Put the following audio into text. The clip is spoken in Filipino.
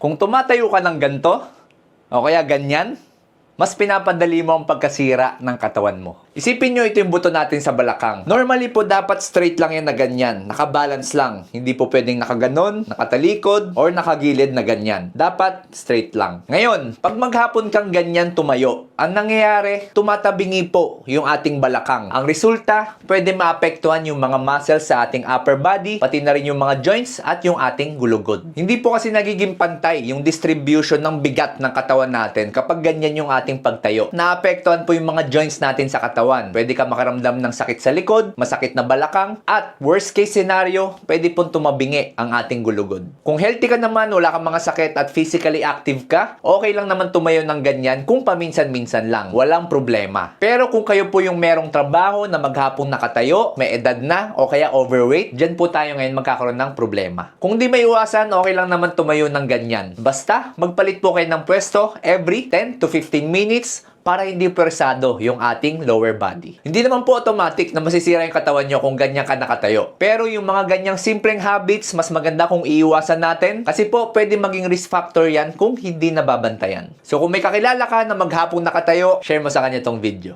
Kung tumatayo ka ng ganto, o kaya ganyan, mas pinapadali mo ang pagkasira ng katawan mo. Isipin nyo ito yung buto natin sa balakang. Normally po dapat straight lang yan na ganyan. Nakabalance lang. Hindi po pwedeng nakaganon, nakatalikod, or nakagilid na ganyan. Dapat straight lang. Ngayon, pag maghapon kang ganyan tumayo, ang nangyayari, tumatabingi po yung ating balakang. Ang resulta, pwede maapektuhan yung mga muscles sa ating upper body, pati na rin yung mga joints at yung ating gulugod. Hindi po kasi nagiging pantay yung distribution ng bigat ng katawan natin kapag ganyan yung ating pagtayo. Naapektuhan po yung mga joints natin sa katawan. Pwede ka makaramdam ng sakit sa likod, masakit na balakang, at worst case scenario, pwede pong tumabingi ang ating gulugod. Kung healthy ka naman, wala kang mga sakit at physically active ka, okay lang naman tumayo ng ganyan kung paminsan-minsan lang. Walang problema. Pero kung kayo po yung merong trabaho na maghapong nakatayo, may edad na, o kaya overweight, dyan po tayo ngayon magkakaroon ng problema. Kung di may iwasan, okay lang naman tumayo ng ganyan. Basta, magpalit po kayo ng pwesto every 10 to 15 minutes para hindi persado yung ating lower body. Hindi naman po automatic na masisira yung katawan nyo kung ganyan ka nakatayo. Pero yung mga ganyang simpleng habits, mas maganda kung iiwasan natin kasi po pwede maging risk factor yan kung hindi nababantayan. So kung may kakilala ka na maghapong nakatayo, share mo sa kanya tong video.